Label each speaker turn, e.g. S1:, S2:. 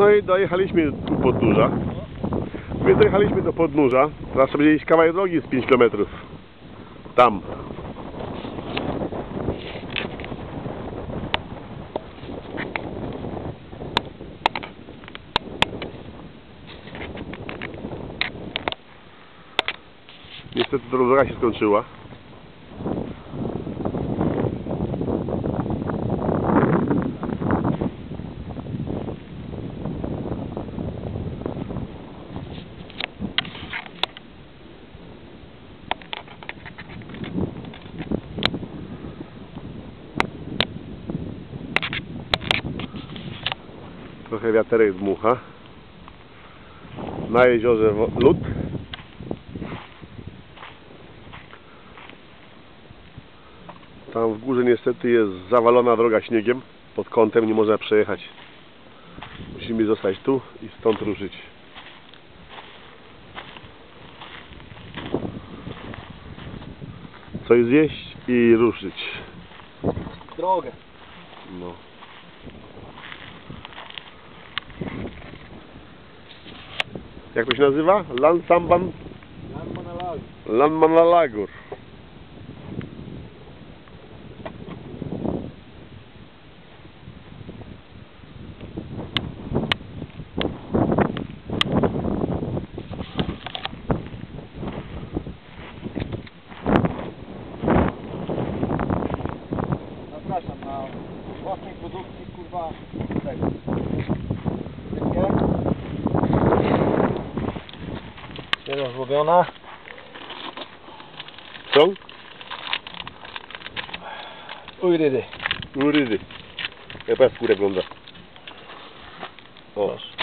S1: No i dojechaliśmy do podnóża. My dojechaliśmy do podnóża. Teraz będzie iść kawałek drogi z 5 km. Tam. Niestety droga się skończyła. Trochę wiaterek dmucha. Na jeziorze lód. Tam w górze niestety jest zawalona droga śniegiem. Pod kątem nie można przejechać. Musimy zostać tu i stąd ruszyć. Coś zjeść i ruszyć.
S2: Drogę.
S1: No. Jak to się nazywa? Lansamban Lanmanalagur.
S2: Zapraszam na własnej produkcji, kurwa, tego. teraz zrobiona.
S1: Co?
S2: Ujrydy.
S1: Urydy. É para skórę ogląda. O.
S2: Masz.